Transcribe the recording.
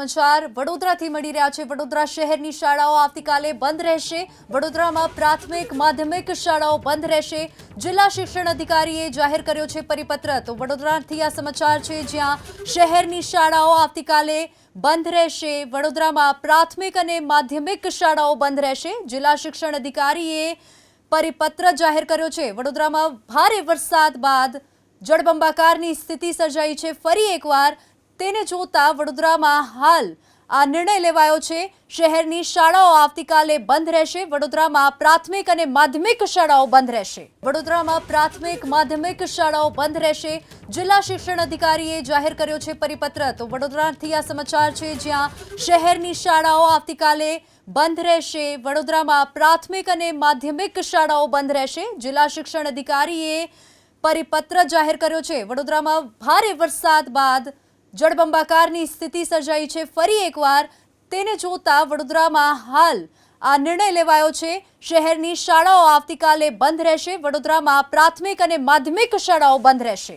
સમાચાર વડોદરાથી મળી રહ્યા છે. વડોદરા શહેરની શાળાઓ આવતીકાલે બંધ રહેશે. વડોદરામાં પ્રાથમિક માધ્યમિક શાળાઓ બંધ રહેશે. જિલ્લા શિક્ષણ અધિકારીએ જાહેર કર્યો છે પરિપત્ર. તો વડોદરાથી આ સમાચાર છે, જ્યાં શહેરની શાળાઓ આવતીકાલે બંધ રહેશે. વડોદરામાં પ્રાથમિક અને માધ્યમિક શાળાઓ બંધ રહેશે. જિલ્લા શિક્ષણ અધિકારીએ પરિપત્ર જાહેર કર્યો છે. વડોદરામાં ભારે વરસાદ બાદ જળબંબાકારની સ્થિતિ સર્જાઈ છે. ફરી એકવાર તેને જોતા વડોદરામાં હાલ આ નિર્ણય લેવાયો છે. શહેરની શાળાઓ આવતીકાલે બંધ રહેશે. વડોદરામાં પ્રાથમિક અને માધ્યમિક શાળાઓ બંધ રહેશે. વડોદરામાં પ્રાથમિક, માધ્યમિક શાળાઓ બંધ રહેશે. જિલ્લા શિક્ષણ અધિકારીએ જાહેર કર્યો છે પરિપત્ર. તો વડોદરાથી આ સમાચાર છે, જ્યાં શહેરની શાળાઓ આવતીકાલે બંધ રહેશે. વડોદરામાં પ્રાથમિક અને માધ્યમિક શાળાઓ બંધ રહેશે. જિલ્લા શિક્ષણ અધિકારીએ પરિપત્ર જાહેર કર્યો છે. વડોદરામાં ભારે વરસાદ બાદ જળબંબાકારની સ્થિતિ સર્જાઈ છે. ફરી એકવાર તેને જોતા વડોદરામાં હાલ આ નિર્ણય લેવાયો છે. શહેરની શાળાઓ આવતીકાલે બંધ રહેશે. વડોદરામાં પ્રાથમિક અને માધ્યમિક શાળાઓ બંધ રહેશે.